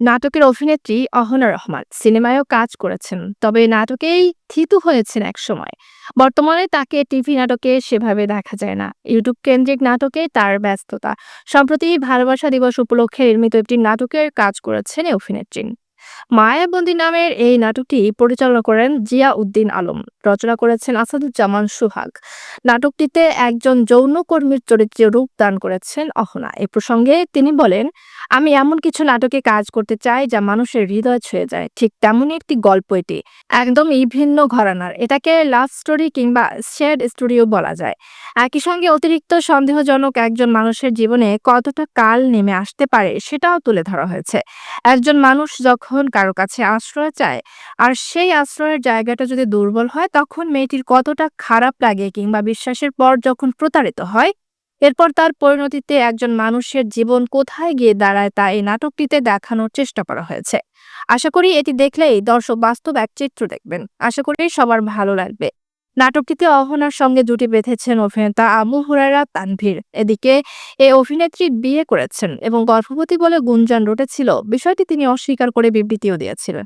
নাটকের অভিনেত্রী অহনা রহমান সিনেমায়ও কাজ করেছেন, তবে নাটকেই থিতু হয়েছেন একসময়। বর্তমানে তাকে টিভি নাটকে সেভাবে দেখা যায় না। ইউটিউব কেন্দ্রিক নাটকে তার ব্যস্ততা। সম্প্রতি ভালোবাসা দিবস উপলক্ষে নির্মিত একটি নাটকের কাজ করেছেন অভিনেত্রী। মায়াবন্দী নামের এই নাটকটি পরিচালনা করেন জিয়া উদ্দিন আলম, রচনা করেছেন আসাদুজ্জামান সুহাগ। নাটকটিতে একজন যৌনকর্মীর চরিত্রে রূপদান করেছেন অহনা। এ প্রসঙ্গে তিনি বলেন, আমি এমন কিছু নাটকে কাজ করতে চাই যা মানুষের হৃদয় ছুঁয়ে যায়। ঠিক তেমনই একটি গল্প এটি, একদমই ভিন্ন ঘরানার। এটাকে লাভ স্টোরি কিংবা শেয়ার স্টোরিও বলা যায়। একই সঙ্গে অতিরিক্ত সন্দেহজনক একজন মানুষের জীবনে কতটা কাল নেমে আসতে পারে সেটাও তুলে ধরা হয়েছে। একজন মানুষ যখন কারও কাছে আশ্রয় চায় আর সেই আশ্রয়ের জায়গাটা যদি দুর্বল হয়, তখন মেয়েটির কতটা খারাপ লাগে কিংবা বিশ্বাসের পর যখন প্রতারিত হয়, এরপর তার পরিণতিতে একজন মানুষের জীবন কোথায় গিয়ে দাঁড়ায় তা এই নাটকটিতে দেখানোর চেষ্টা করা হয়েছে। আশা করি এটি দেখলেই দর্শক বাস্তব এক চিত্র দেখবেন। আশা করি সবার ভালো লাগবে। নাটকটিতে অহনার সঙ্গে জুটি বেঁধেছেন অভিনেতা আমু হুরারা তানভীর। এদিকে এ অভিনেত্রী বিয়ে করেছেন এবং গর্ভবতী বলে গুঞ্জন রটেছিল। বিষয়টি তিনি অস্বীকার করে বিবৃতিও দিয়েছিলেন।